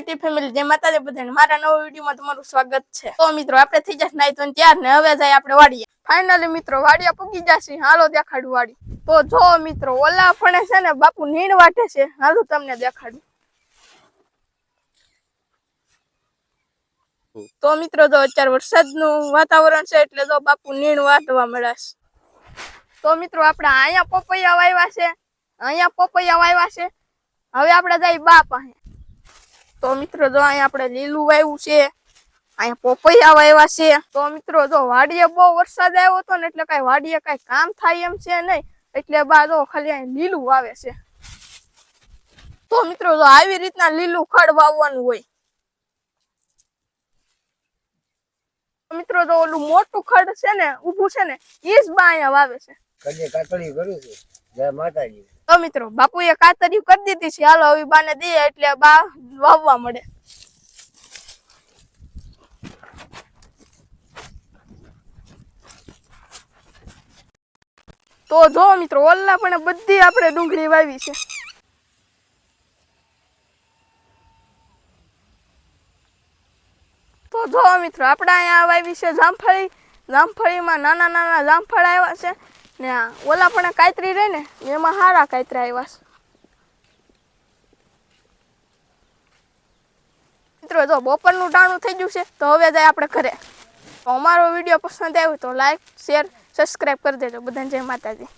YouTube family જે માતાજી બધાને. મારા નવા વિડીયોમાં તમારું સ્વાગત છે. તો મિત્રો, આપણે થઈ જશે નાઈ તો ત્યાર ને હવે જાય આપણે વાડીએ. ફાઇનલી મિત્રો વાડિયા પૂકી જશે. હાલો દેખાડું વાડી. તો જો મિત્રો, ઓલા ફણે છે ને, બાપુ નીણ વાટે છે. હાલો તમને દેખાડું. તો મિત્રો, જો અત્યારે વરસાદનું વાતાવરણ છે, એટલે જો બાપુ નીણ વાટવા મળ્યા તો મિત્રો, આપણે અહીંયા પપૈયા વાવ્યા છે. અહીંયા પપૈયા વાવ્યા છે. હવે આપણે જઈ બા પાસે તો મિત્રો જો અહીંયા આપણે લીલું વાવ્યું છે, અહીંયા પોપૈયા વાવ્યા છે, તો મિત્રો જો વાડીએ બહુ વરસાદ આવ્યો હતો ને એટલે કઈ વાડીએ કઈ કામ થાય એમ છે નહીં, એટલે બા જો ખાલી અહીં લીલું વાવે છે. તો મિત્રો જો આવી રીતના લીલું ખડ વાવવાનું હોય. તો મિત્રો જો ઓલું મોટું ખડ છે ને, ઊભું છે ને એ જ બા અહીંયા વાવે છે. કાતળી કરું છું, જય માતાજી. તો મિત્રો, બાપુએ કાતરિયું કરી દીધી છે. હાલો, હવે બાને દઈએ એટલે બા વાવવા મળે. તો જો મિત્રો, ઓલા પણ બધી આપણે ડુંગળી વાવી છે. તો જો મિત્રો, આપણે અહીંયા વાવી છે જામફળી. જામફળીમાં નાના નાના જામફળ આવ્યા છે. ને આ ઓલા પણ કાયતરી રહે ને, એમાં હારા કાયતરા આવ્યા છે. મિત્રો, જો બપોરનું ટાણું થઈ ગયું છે, તો હવે જાય આપણે ઘરે. તો અમારો વીડિયો પસંદ આવ્યો તો લાઈક શેર સબસ્ક્રાઈબ કરી દેજો. બધાને જય માતાજી.